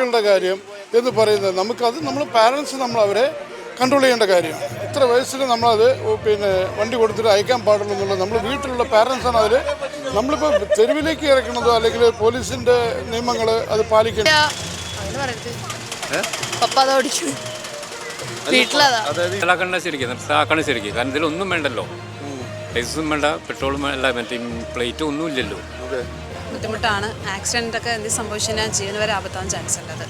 കുട്ടികളുടെ കാര്യം എന്ന് പറയുന്നത് നമുക്കത് നമ്മൾ പാരൻസ് നമ്മൾ അവരെ കൺട്രോൾ ചെയ്യേണ്ട കാര്യമാണ്. ഇത്ര വയസ്സിൽ നമ്മളത് പിന്നെ വണ്ടി കൊടുത്തിട്ട് അയക്കാൻ പാടുള്ളൂ എന്നുള്ളത് നമ്മൾ വീട്ടിലുള്ള പാരൻസാണ് അതിൽ നമ്മളിപ്പോൾ തെരുവിലേക്ക് ഇറക്കണതോ അല്ലെങ്കിൽ പോലീസിന്റെ നിയമങ്ങൾ അത് പാലിക്കണം ശരിക്കും കാരണം ഇതിലൊന്നും വേണ്ടല്ലോ. ലൈസൻസും വേണ്ട പെട്രോളും വേണ്ട മറ്റേ പ്ലേറ്റും ഒന്നും ഇല്ലല്ലോ. ബുദ്ധിമുട്ടാണ്. ആക്സിഡന്റ് ഒക്കെ എന്ത് സംഭവിച്ചാൽ ജീവന് വരെ ആപത്താൻ ചാൻസ് ഉള്ളത്.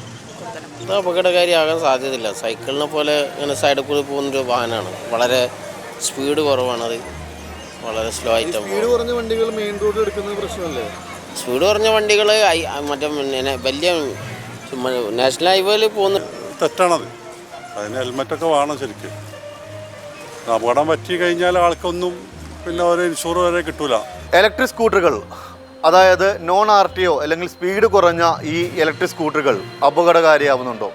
ഇത് അപകടകാരിയാകാൻ സാധ്യതയില്ല. സൈക്കിളിനെ പോലെ ഇങ്ങനെ സൈഡിൽ കൂടി പോകുന്നൊരു വാഹനമാണ്. വളരെ സ്പീഡ് കുറവാണത് വളരെ സ്ലോ ആയിട്ട് സ്പീഡ് കുറഞ്ഞ വണ്ടികൾ മെയിൻ റോഡിൽ എടുക്കുന്നത് പ്രശ്നമല്ലേ? സ്പീഡ് കുറഞ്ഞ വണ്ടികൾ മറ്റേ വലിയ ചുമ്മാ നാഷണൽ ഹൈവേയിൽ പോകുന്ന തെറ്റാണത് അതിന് ഹെൽമെറ്റൊക്കെ വേണം ശരിക്കും. അപകടം പറ്റി കഴിഞ്ഞാൽ ആൾക്കൊന്നും പിന്നെ ഒരു ഇൻഷുർ വരെ കിട്ടൂല. ഇലക്ട്രിക് സ്കൂട്ടറുകൾ അതായത് നോൺ ആർ ടി ഒ അല്ലെങ്കിൽ സ്പീഡ് കുറഞ്ഞ ഈ ഇലക്ട്രിക് സ്കൂട്ടറുകൾ അപകടകാരിയാവുന്നുണ്ടോ?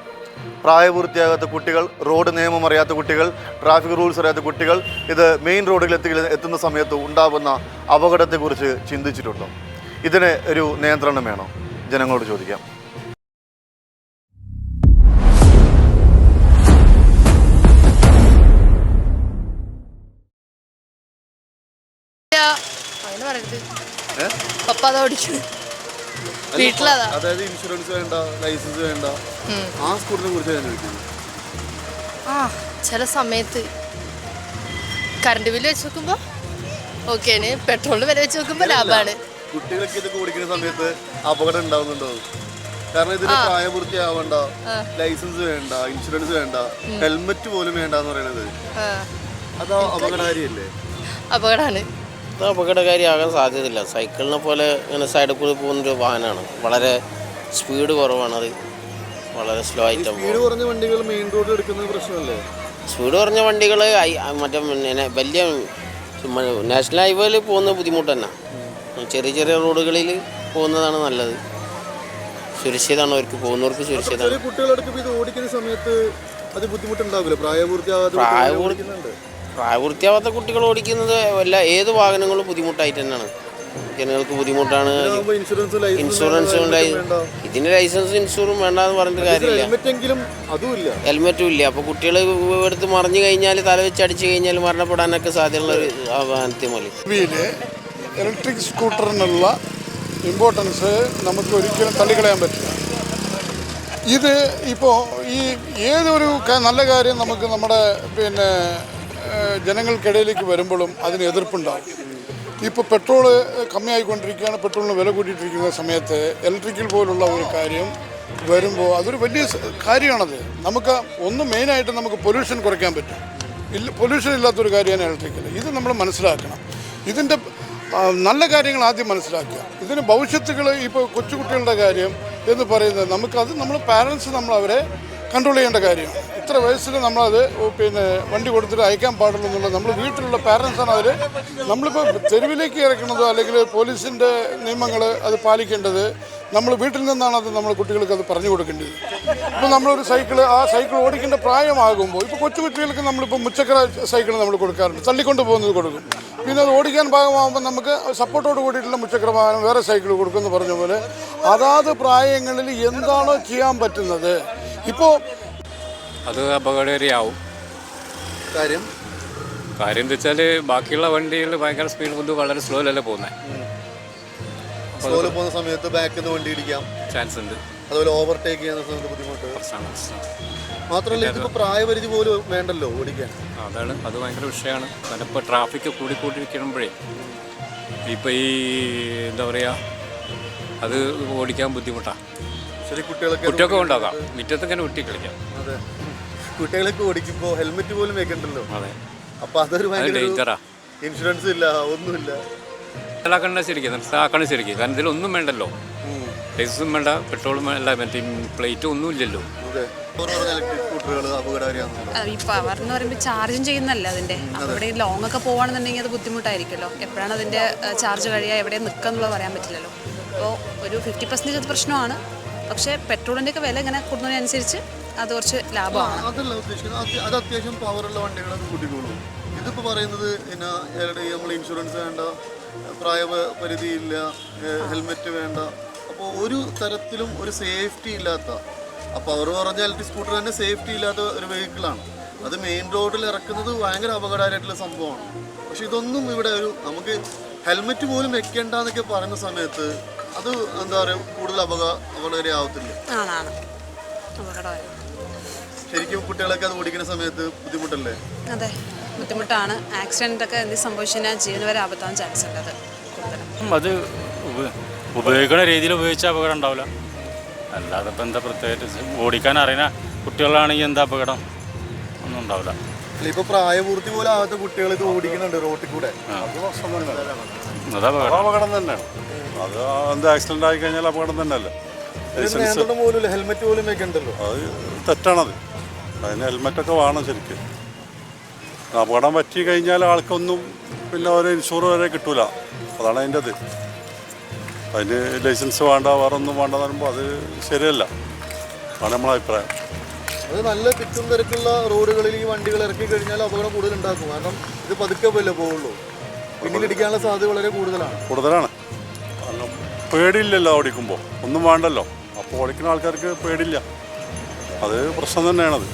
പ്രായപൂർത്തിയാകാത്ത കുട്ടികൾ റോഡ് നിയമം അറിയാത്ത കുട്ടികൾ ട്രാഫിക് റൂൾസ് അറിയാത്ത കുട്ടികൾ ഇത് മെയിൻ റോഡുകളിൽ എത്തി എത്തുന്ന സമയത്ത് ഉണ്ടാകുന്ന അപകടത്തെക്കുറിച്ച് ചിന്തിച്ചിട്ടുണ്ടോ? ഇതിന് ഒരു നിയന്ത്രണം വേണോ? ജനങ്ങളോട് ചോദിക്കാം. അത് ഓടിക്കും വീട്ടിലതാ. അതായത് ഇൻഷുറൻസ് വേണ്ട ലൈസൻസ് വേണ്ട. ആ സ്കൂട്ടറിനെ കുറിച്ച് ചോദിക്കുന്നത് ആ ചില സമയത്ത് കറണ്ട് ബില്ല് വെച്ച് നോക്കുമ്പോ ഓക്കെയാണ് പെട്രോളിന് വില വെച്ച് നോക്കുമ്പോ ലാഭാണ്. കുട്ടികളൊക്കെ ഇതൊക്കെ ഓടിക്കുന്ന സമയത്ത് അപകടം ഉണ്ടാവുന്നുണ്ടോ? കാരണം ഇതിന് പ്രായപൂർത്തിയാവണ്ട ലൈസൻസ് വേണ്ട ഇൻഷുറൻസ് വേണ്ട ഹെൽമെറ്റ് പോലും വേണ്ട എന്ന് പറയുന്നത് അത് അപകടകാരിയല്ലേ? അപകടമാണ് ഇത് അപകടകാരിയാകാൻ സാധ്യതയില്ല. സൈക്കിളിനെ പോലെ ഇങ്ങനെ സൈഡിൽ കൂടി പോകുന്നൊരു വാഹനമാണ്. വളരെ സ്പീഡ് കുറവാണത് വളരെ സ്ലോ ആയിട്ട് സ്പീഡ് കുറഞ്ഞ വണ്ടികൾ മെയിൻ റോഡിൽ എടുക്കുന്നത് പ്രശ്നമല്ലേ? സ്പീഡ് കുറഞ്ഞ വണ്ടികൾ മറ്റേ വലിയ നാഷണൽ ഹൈവേയിൽ പോകുന്ന ബുദ്ധിമുട്ട് തന്നെ. ചെറിയ ചെറിയ റോഡുകളിൽ പോകുന്നതാണ് നല്ലത്. സുരക്ഷിതമാണ് അവർക്ക് പോകുന്നവർക്ക് സുരക്ഷിതമാണ് കുട്ടികളടക്കം ഇത് ഓടിക്കുന്ന സമയത്ത് അത് ബുദ്ധിമുട്ടുണ്ടാവില്ല? പ്രായപൂർത്തിയാകാതെ പ്രായപൂർത്തി പ്രായപൂർത്തിയാവാത്ത കുട്ടികൾ ഓടിക്കുന്നത് എല്ലാ ഏത് വാഹനങ്ങളും ബുദ്ധിമുട്ടായിട്ട് തന്നെയാണ്. ജനങ്ങൾക്ക് ബുദ്ധിമുട്ടാണ്. ഇൻഷുറൻസ് ഇതിന് ലൈസൻസ് ഇൻഷുറും വേണ്ടെന്ന് പറഞ്ഞിട്ട് കാര്യമില്ല. ഹെൽമെറ്റ് ഇല്ല. അപ്പോൾ കുട്ടികൾ എടുത്ത് മറിഞ്ഞു കഴിഞ്ഞാൽ തല വെച്ച് അടിച്ചു കഴിഞ്ഞാൽ മരണപ്പെടാനൊക്കെ സാധ്യതയുള്ള ഒരു ഭാവിയിൽ ഇലക്ട്രിക് സ്കൂട്ടറിനുള്ള ഇമ്പോർട്ടൻസ് നമുക്ക് ഒരിക്കലും തള്ളിക്കളയാൻ പറ്റില്ല. ഇത് ഇപ്പോൾ ഈ ഏതൊരു നല്ല കാര്യം നമുക്ക് നമ്മുടെ പിന്നെ ജനങ്ങൾക്കിടയിലേക്ക് വരുമ്പോഴും അതിന് എതിർപ്പുണ്ടാകും. ഇപ്പോൾ പെട്രോൾ കമ്മിയായിക്കൊണ്ടിരിക്കുകയാണ് പെട്രോളിന് വില കൂട്ടിയിട്ടിരിക്കുന്ന സമയത്ത് ഇലക്ട്രിക്കൽ പോലുള്ള ഒരു കാര്യം വരുമ്പോൾ അതൊരു വലിയ കാര്യമാണത്. നമുക്ക് ഒന്ന് മെയിനായിട്ട് നമുക്ക് പൊല്യൂഷൻ കുറയ്ക്കാൻ പറ്റും. ഇല്ല പൊല്യൂഷൻ ഇല്ലാത്തൊരു കാര്യമാണ് ഇലക്ട്രിക്കൽ ഇത് നമ്മൾ മനസ്സിലാക്കണം. ഇതിന്റെ നല്ല കാര്യങ്ങൾ ആദ്യം മനസ്സിലാക്കുക. ഇതിന് ഭവിഷ്യത്തുകൾ ഇപ്പോൾ കൊച്ചുകുട്ടികളുടെ കാര്യം എന്ന് പറയുന്നത് നമുക്കത് നമ്മൾ പാരൻസ് നമ്മളവരെ കൺട്രോൾ ചെയ്യേണ്ട കാര്യമാണ് ഇത്ര വയസ്സിൽ നമ്മളത് പിന്നെ വണ്ടി കൊടുത്തിട്ട് അയക്കാൻ പാടുള്ളൂ എന്നുള്ളത് നമ്മൾ വീട്ടിലുള്ള പാരൻസാണ് അവർ നമ്മളിപ്പോൾ തെരുവിലേക്ക് ഇറക്കുന്നതോ അല്ലെങ്കിൽ പോലീസിന്റെ നിയമങ്ങൾ അത് പാലിക്കേണ്ടത് നമ്മൾ വീട്ടിൽ നിന്നാണ് അത് നമ്മൾ കുട്ടികൾക്ക് അത് പറഞ്ഞു കൊടുക്കേണ്ടത്. ഇപ്പോൾ നമ്മളൊരു സൈക്കിൾ ആ സൈക്കിൾ ഓടിക്കേണ്ട പ്രായമാകുമ്പോൾ ഇപ്പോൾ കൊച്ചു കുട്ടികൾക്ക് നമ്മളിപ്പോൾ മുച്ചക്ര സൈക്കിൾ നമ്മൾ കൊടുക്കാറുണ്ട്. തള്ളിക്കൊണ്ട് പോകുന്നത് കൊടുക്കും. പിന്നെ അത് ഓടിക്കാൻ ഭാഗമാകുമ്പോൾ നമുക്ക് സപ്പോർട്ടോട് കൂടിയിട്ടുള്ള മുച്ചക്ര വാഹനം വേറെ സൈക്കിൾ കൊടുക്കുമെന്ന് പറഞ്ഞ പോലെ. അതാത് പ്രായങ്ങളിൽ എന്താണോ ചെയ്യാൻ പറ്റുന്നത് ഇപ്പോൾ അത് അപകടകാരിയാവും. കാര്യം? കാര്യം എന്താ വെച്ചാൽ ബാക്കിയുള്ള വണ്ടികൾ ഭയങ്കര സ്പീഡ് കൊണ്ട് വളരെ സ്ലോയിലല്ലേ പോകുന്നത് സ്ലോയിൽ പോകുന്ന സമയത്ത് ബാക്കിൽ നിന്ന് വണ്ടി ഇടിക്കാം. ചാൻസ് ഉണ്ട്. അതുപോലെ ഓവർടേക്ക് ചെയ്യുന്ന സമയത്ത് ബുദ്ധിമുട്ട്. മാത്രമല്ല ഇതിപ്പോൾ പ്രായപരിധി പോലും വേണ്ടല്ലോ ഓടിക്കാൻ. അതാണ്. അത് ഭയങ്കര വിഷയമാണ്. കാരണം ഇപ്പോൾ ട്രാഫിക് കൂടിക്കൂട്ടിരിക്കുമ്പോഴേ ഇപ്പോൾ ഈ എന്താ പറയുക അത് ഓടിക്കാൻ ബുദ്ധിമുട്ടാണ് കുട്ടികളൊക്കെ കുട്ടിയൊക്കെ ഉണ്ടാകാം. മുറ്റത്ത് ഇങ്ങനെ കുട്ടി കളിക്കാം. അതെ. കുട്ടികളൊക്കെ ഓടിക്കുമ്പോൾ ഹെൽമെറ്റ് പോലും വെക്കണ്ടല്ലോ? അതെ. അപ്പൊ അതൊരു ഭയങ്കര ഡേഞ്ചറാ ഇൻഷുറൻസ് ഇല്ല ഒന്നുമില്ല. ശരിക്കും ശരിക്കും. കാരണം ഇതിലൊന്നും വേണ്ടല്ലോ. ലൈസൻസും വേണ്ട പെട്രോളും വേണ്ട മറ്റേ പ്ലേറ്റും ഒന്നും ഇല്ലല്ലോ ഈ പവർ എന്ന് പറയുമ്പോൾ ചാർജും ചെയ്യുന്നല്ല അതിന്റെ? അവിടെ ലോങ് ഒക്കെ പോവാണെന്നുണ്ടെങ്കിൽ അത് ബുദ്ധിമുട്ടായിരിക്കുമല്ലോ. എപ്പോഴാണ് അതിന്റെ ചാർജ് കഴിയാ എവിടെ നിൽക്കുക എന്നുള്ളത് പറയാൻ പറ്റില്ലല്ലോ. അപ്പോൾ ഒരു ഫിഫ്റ്റി പെർസെന്റേജ് അത് പ്രശ്നമാണ്. പക്ഷേ പെട്രോളിന്റെ ഒക്കെ വില ഇങ്ങനെ കൂടുന്നതിനനുസരിച്ച് അത് കുറച്ച് ലാഭമാണ്. അതല്ല ഉദ്ദേശിക്കുന്നത്. അത് അത് അത്യാവശ്യം പവറുള്ള വണ്ടികളൊക്കെ കൂട്ടിക്കോളൂ ഇതിപ്പോ പറയുന്നത് പിന്നെ നമ്മൾ ഇൻഷുറൻസ് വേണ്ട പ്രായ പരിധി ഇല്ല ഹെൽമെറ്റ് വേണ്ട. അപ്പോൾ ഒരു തരത്തിലും ഒരു സേഫ്റ്റി ഇല്ലാത്ത അപ്പോൾ അവർ പറഞ്ഞ ഇലക്ട്രിക് സ്കൂട്ടർ തന്നെ സേഫ്റ്റി ഇല്ലാത്ത ഒരു വെഹിക്കിളാണ് അത് മെയിൻ റോഡിൽ ഇറക്കുന്നത് ഭയങ്കര അപകടകരമായിട്ടുള്ള സംഭവമാണ്. പക്ഷെ ഇതൊന്നും ഇവിടെ ഒരു നമുക്ക് ഹെൽമെറ്റ് പോലും വെക്കേണ്ട എന്നൊക്കെ പറയുന്ന സമയത്ത് അത് എന്താ പറയുക കൂടുതൽ അപക അപകടകരമാവത്തില്ല ആണാണ്. അപകടമായി ശരിക്കും കുട്ടികളൊക്കെ അത് ഓടിക്കുന്ന സമയത്ത് ബുദ്ധിമുട്ടല്ലേ? അതെ. ബുദ്ധിമുട്ടാണ്. ആക്സിഡന്റ് ഒക്കെ എന്ത് സംഭവിച്ചാൽ ജീവൻ ജീവന് വരെ ആപത്താൻ ചാൻസ് ഉണ്ട് അത് കൂടുതലും. അത് ഉപ- ഉപയോഗിക്കുന്ന രീതിയിൽ ഉപയോഗിച്ചാൽ അപകടം ഉണ്ടാവില്ല. അല്ലാതെ ഇപ്പം എന്താ പ്രത്യേകിച്ച് ഓടിക്കാൻ അറിയുന്ന കുട്ടികളാണെങ്കിൽ എന്താ അപകടം? ഒന്നും ഉണ്ടാവില്ല. ഇപ്പൊ പ്രായപൂർത്തി പോലും ആവാത്ത കുട്ടികൾ ഇത് ഓടിക്കുന്നുണ്ട് റോട്ടിൽ കൂടെ. അപകടം. തന്നെയാണ്. അത് എന്ത് ആക്സിഡന്റ് ആയി കഴിഞ്ഞാൽ അപകടം തന്നെയല്ലേ? നിയന്ത്രണം പോലും ഹെൽമെറ്റ് പോലും വെക്കണ്ടല്ലോ. അത് തെറ്റാണത് അതിന് ഹെൽമെറ്റൊക്കെ വേണം ശരിക്കും. അപകടം പറ്റി കഴിഞ്ഞാൽ ആൾക്കൊന്നും പിന്നെ ഒരു ഇൻഷുർ വരെ കിട്ടൂല. അതാണ് അതിന്റെ അത് അതിന് ലൈസൻസ് വേണ്ട വേറെ ഒന്നും വേണ്ട എന്ന് പറയുമ്പോൾ അത് ശരിയല്ല. അതാണ് നമ്മളെ അഭിപ്രായം. അത് നല്ല തിക്കും തിരക്കുള്ള റോഡുകളിൽ ഈ വണ്ടികൾ ഇറക്കി കഴിഞ്ഞാൽ അപകടം കൂടുതൽ ഉണ്ടാക്കും കാരണം ഇത് പതുക്കെ പോലെ പോവുള്ളൂ. പിന്നിലിടിക്കാനുള്ള സാധ്യത വളരെ കൂടുതലാണ്. കൂടുതലാണ്. കാരണം പേടിയില്ലല്ലോ ഓടിക്കുമ്പോൾ ഒന്നും വേണ്ടല്ലോ. അപ്പോൾ ഓടിക്കുന്ന ആൾക്കാർക്ക് പേടില്ല അത് പ്രശ്നം തന്നെയാണത്.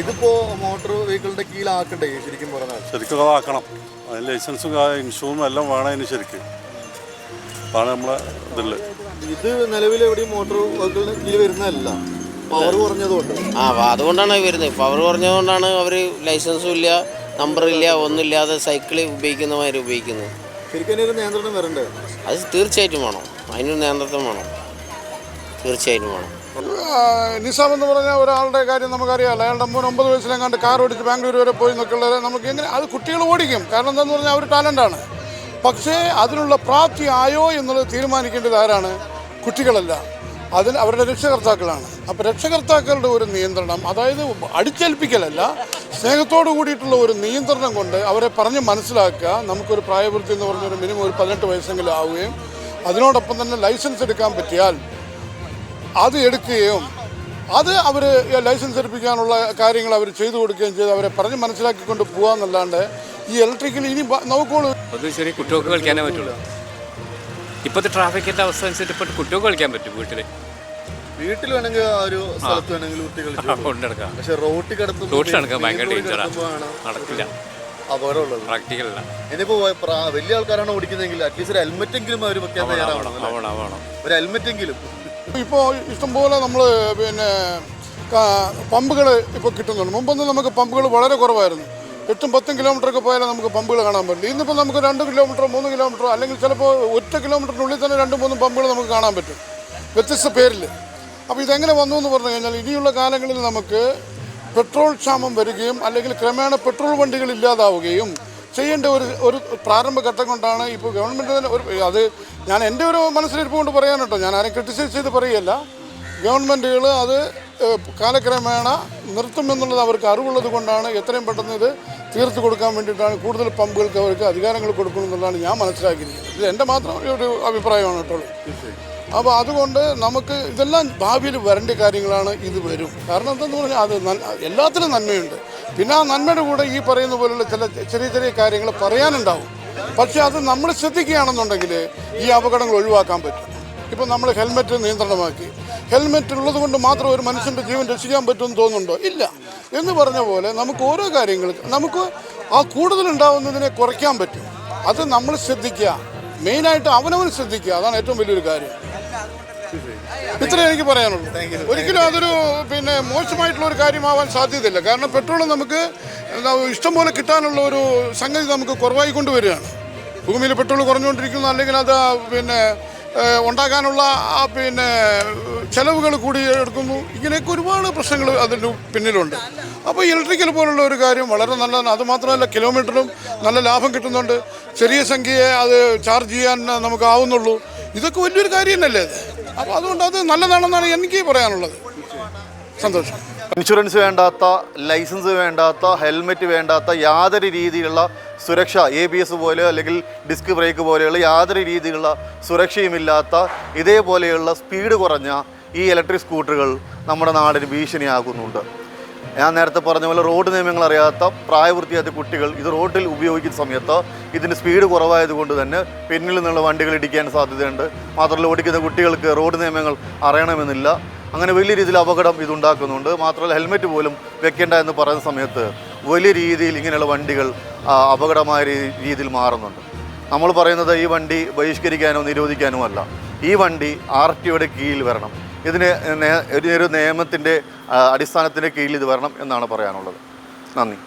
ഇതിപ്പോ മോട്ടോർ വെഹിക്കിളിന്റെ കീഴിലാക്കണ്ടേ ശരിക്കും പറഞ്ഞാൽ? ശരിക്കും അതാക്കണം അതിന് ലൈസൻസും ഇൻഷുറൻസും ഇൻഷുറും എല്ലാം വേണം അതിന് ശരിക്ക്. അതാണ് നമ്മളെ ഇതിൽ. ഇത് നിലവിൽ എവിടെയും മോട്ടോർ വെഹിക്കിളിന് കീഴിൽ വരുന്നതല്ല. പവർ കുറഞ്ഞതുകൊണ്ട്. ആ അതുകൊണ്ടാണ് വരുന്നത്. പവർ കുറഞ്ഞതുകൊണ്ടാണ് അവർ ലൈസൻസും ഇല്ല നമ്പറില്ല ഒന്നുമില്ലാതെ സൈക്കിൾ ഉപയോഗിക്കുന്നവർ ഉപയോഗിക്കുന്നത്. ശരിക്കും ഒരു നിയന്ത്രണം വരണ്ടേ? അത് തീർച്ചയായിട്ടും വേണം. അതിനൊരു നിയന്ത്രണം വേണം. തീർച്ചയായിട്ടും വേണം. നിസാം എന്ന് പറഞ്ഞ ഒരാളുടെ കാര്യം നമുക്കറിയാമല്ലോ അയാളുടെ മൂന്ന് ഒമ്പത് വയസ്സിലെങ്ങാണ്ട് കാർ ഓടിച്ച് ബാംഗ്ലൂർ വരെ പോയി എന്നൊക്കെയുള്ളത് നമുക്ക് എങ്ങനെ അത് കുട്ടികൾ ഓടിക്കും. കാരണം എന്താന്ന് പറഞ്ഞാൽ അവർ ടാലന്റാണ് പക്ഷേ അതിനുള്ള പ്രാപ്തി ആയോ എന്നുള്ളത് തീരുമാനിക്കേണ്ടത് ആരാണ്? കുട്ടികളല്ല. അതിന് അവരുടെ രക്ഷകർത്താക്കളാണ്. അപ്പോൾ രക്ഷകർത്താക്കളുടെ ഒരു നിയന്ത്രണം അതായത് അടിച്ചേൽപ്പിക്കലല്ല സ്നേഹത്തോടു കൂടിയിട്ടുള്ള ഒരു നിയന്ത്രണം കൊണ്ട് അവരെ പറഞ്ഞ് മനസ്സിലാക്കുക. നമുക്കൊരു പ്രായപൂർത്തി എന്ന് പറഞ്ഞൊരു മിനിമം ഒരു പതിനെട്ട് വയസ്സെങ്കിലും ആവുകയും അതിനോടൊപ്പം തന്നെ ലൈസൻസ് എടുക്കാൻ പറ്റിയാൽ അത് എടുക്കുകയും അത് അവർ ലൈസൻസ് എടുപ്പിക്കാനുള്ള കാര്യങ്ങൾ അവർ ചെയ്തു കൊടുക്കുകയും ചെയ്ത് അവരെ പറഞ്ഞ് മനസ്സിലാക്കിക്കൊണ്ട് പോകാമെന്നല്ലാണ്ട് ഈ ഇലക്ട്രിക്കൽ ഇനി നോക്കുകയുള്ളൂ ഇപ്പോഴത്തെ ട്രാഫിക്കിന്റെ അവസ്ഥ അനുസരിച്ച് ഇപ്പോൾ കുട്ടികൾ കളിക്കാൻ പറ്റും വീട്ടിൽ വീട്ടിൽ വേണമെങ്കിൽ ആ ഒരു സ്ഥലത്ത് വേണമെങ്കിൽ കുട്ടി കൊണ്ടെടുക്കാം. പക്ഷെ റോട്ടിൽ കിടത്തുമ്പോൾ റോട്ടിൽ നടക്കാൻ ഭയങ്കര ഡേഞ്ചറാണ് നടക്കില്ല. അപകടമുള്ളത്. പ്രാക്ടിക്കലല്ല ഇനിയിപ്പോ പ്രാ- വലിയ ആൾക്കാരാണ് ഓടിക്കുന്നതെങ്കിൽ അറ്റ്ലീസ്റ്റ് ഒരു ഹെൽമെറ്റ് എങ്കിലും അവർ വെക്കാൻ തയ്യാറാവണം ആവണം ആവണം ഒരു ഹെൽമെറ്റ് എങ്കിലും. ഇപ്പോൾ ഇഷ്ടംപോലെ നമ്മൾ പിന്നെ പമ്പുകൾ ഇപ്പൊ കിട്ടുന്നുണ്ട്. മുമ്പൊന്നും നമുക്ക് പമ്പുകൾ വളരെ കുറവായിരുന്നു. എട്ടും പത്തും കിലോമീറ്ററൊക്കെ പോയാലേ നമുക്ക് പമ്പുകൾ കാണാൻ പറ്റും. ഇന്നിപ്പോൾ നമുക്ക് രണ്ട് കിലോമീറ്റർ മൂന്ന് കിലോമീറ്റർ അല്ലെങ്കിൽ ചിലപ്പോൾ ഒറ്റ കിലോമീറ്ററിനുള്ളിൽ തന്നെ രണ്ടും മൂന്നും പമ്പുകൾ നമുക്ക് കാണാൻ പറ്റും. വ്യത്യസ്ത പേരിൽ. അപ്പോൾ ഇതെങ്ങനെ വന്നു എന്ന് പറഞ്ഞു കഴിഞ്ഞാൽ ഇനിയുള്ള കാലങ്ങളിൽ നമുക്ക് പെട്രോൾ ക്ഷാമം വരികയും അല്ലെങ്കിൽ ക്രമേണ പെട്രോൾ വണ്ടികൾ ഇല്ലാതാവുകയും ചെയ്യേണ്ട ഒരു ഒരു പ്രാരംഭഘട്ടം കൊണ്ടാണ് ഇപ്പോൾ ഗവൺമെന്റ് തന്നെ ഒരു അത് ഞാൻ എന്റെ ഒരു മനസ്സിലിരിപ്പ് കൊണ്ട് പറയാൻ ഞാൻ ആരെ ക്രിട്ടിസൈസ് ചെയ്ത് പറയുകയല്ല ഗവൺമെന്റുകൾ അത് കാലക്രമേണ നിർത്തുമെന്നുള്ളത് അവർക്ക് അറിവുള്ളത് കൊണ്ടാണ് എത്രയും പെട്ടെന്ന് ഇത് തീർത്തു കൊടുക്കാൻ വേണ്ടിയിട്ടാണ് കൂടുതൽ പമ്പുകൾക്ക് അവർക്ക് അധികാരങ്ങൾ കൊടുക്കണമെന്നുള്ളതാണ് ഞാൻ മനസ്സിലാക്കിയിരിക്കുന്നത്. ഇത് എന്റെ മാത്രം ഒരു അഭിപ്രായമാണ് കേട്ടോ. അപ്പോൾ അതുകൊണ്ട് നമുക്ക് ഇതെല്ലാം ഭാവിയിൽ വരേണ്ട കാര്യങ്ങളാണ് ഇത് വരും. കാരണം എന്തെന്ന് പറഞ്ഞാൽ അത് എല്ലാത്തിലും നന്മയുണ്ട്. പിന്നെ ആ നന്മയുടെ കൂടെ ഈ പറയുന്ന പോലുള്ള ചില ചെറിയ ചെറിയ കാര്യങ്ങൾ പറയാനുണ്ടാവും. പക്ഷേ അത് നമ്മൾ ശ്രദ്ധിക്കുകയാണെന്നുണ്ടെങ്കിൽ ഈ അപകടങ്ങൾ ഒഴിവാക്കാൻ പറ്റും. ഇപ്പം നമ്മൾ ഹെൽമെറ്റ് നിയന്ത്രണമാക്കി. ഹെൽമെറ്റ് ഉള്ളത് കൊണ്ട് മാത്രം ഒരു മനുഷ്യന്റെ ജീവൻ രക്ഷിക്കാൻ പറ്റുമെന്ന് തോന്നുന്നുണ്ടോ? ഇല്ല. എന്ന് പറഞ്ഞ പോലെ നമുക്ക് ഓരോ കാര്യങ്ങൾ നമുക്ക് ആ കൂടുതലുണ്ടാവുന്നതിനെ കുറയ്ക്കാൻ പറ്റും. അത് നമ്മൾ ശ്രദ്ധിക്കുക. മെയിനായിട്ട് അവനവൻ ശ്രദ്ധിക്കുക. അതാണ് ഏറ്റവും വലിയൊരു കാര്യം. ഇത്രേ എനിക്ക് പറയാനുള്ളൂ. ഒരിക്കലും അതൊരു പിന്നെ മോശമായിട്ടുള്ള ഒരു കാര്യമാവാൻ സാധ്യതയില്ല. കാരണം പെട്രോൾ നമുക്ക് എന്താ ഇഷ്ടംപോലെ കിട്ടാനുള്ള ഒരു സംഗതി നമുക്ക് കുറവായി കൊണ്ടുവരികയാണ്. ഭൂമിയിൽ പെട്രോൾ കുറഞ്ഞുകൊണ്ടിരിക്കുന്നു അല്ലെങ്കിൽ അത് പിന്നെ ആ പിന്നെ ചെലവുകൾ കൂടി എടുക്കുന്നു. ഇങ്ങനെയൊക്കെ ഒരുപാട് പ്രശ്നങ്ങൾ അതിന് പിന്നിലുണ്ട്. അപ്പോൾ ഇലക്ട്രിക്കൽ പോലുള്ള ഒരു കാര്യം വളരെ നല്ലതാണ്. അതുമാത്രമല്ല കിലോമീറ്ററും നല്ല ലാഭം കിട്ടുന്നുണ്ട്. ചെറിയ സംഖ്യയെ അത് ചാർജ് ചെയ്യാൻ നമുക്ക് ആവുന്നുള്ളൂ. ഇതൊക്കെ വലിയൊരു കാര്യം തന്നെയല്ലേ അത് അപ്പോൾ അതുകൊണ്ട് അത് നല്ലതാണെന്നാണ് എനിക്ക് പറയാനുള്ളത്. സന്തോഷം. ഇൻഷുറൻസ് വേണ്ടാത്ത ലൈസൻസ് വേണ്ടാത്ത ഹെൽമെറ്റ് വേണ്ടാത്ത യാതൊരു രീതിയിലുള്ള സുരക്ഷ എ ബി എസ് പോലെ അല്ലെങ്കിൽ ഡിസ്ക് ബ്രേക്ക് പോലെയുള്ള യാതൊരു രീതിയിലുള്ള സുരക്ഷയുമില്ലാത്ത ഇതേപോലെയുള്ള സ്പീഡ് കുറഞ്ഞ ഈ ഇലക്ട്രിക് സ്കൂട്ടറുകൾ നമ്മുടെ നാടിന് ഭീഷണിയാകുന്നുണ്ട്. ഞാൻ നേരത്തെ പറഞ്ഞ പോലെ റോഡ് നിയമങ്ങൾ അറിയാത്ത പ്രായപൂർത്തിയാത്ത കുട്ടികൾ ഇത് റോഡിൽ ഉപയോഗിക്കുന്ന സമയത്ത് ഇതിന് സ്പീഡ് കുറവായതുകൊണ്ട് തന്നെ പിന്നിൽ നിന്നുള്ള വണ്ടികൾ ഇടിക്കാൻ സാധ്യതയുണ്ട്. മാത്രമല്ല ഓടിക്കുന്ന കുട്ടികൾക്ക് റോഡ് നിയമങ്ങൾ അറിയണമെന്നില്ല. അങ്ങനെ വലിയ രീതിയിൽ അപകടം ഇതുണ്ടാക്കുന്നുണ്ട്. മാത്രമല്ല ഹെൽമെറ്റ് പോലും വെക്കേണ്ട എന്ന് പറയുന്ന സമയത്ത് വലിയ രീതിയിൽ ഇങ്ങനെയുള്ള വണ്ടികൾ അപകടമായ രീതിയിൽ മാറുന്നുണ്ട്. നമ്മൾ പറയുന്നത് ഈ വണ്ടി ബഹിഷ്കരിക്കാനോ നിരോധിക്കാനോ അല്ല. ഈ വണ്ടി ആർ ടിയുടെ കീഴിൽ വരണം. ഇതിന് ഒരു നിയമത്തിന്റെ അടിസ്ഥാനത്തിന്റെ കീഴിൽ ഇത് വരണം എന്നാണ് പറയാനുള്ളത്. നന്ദി.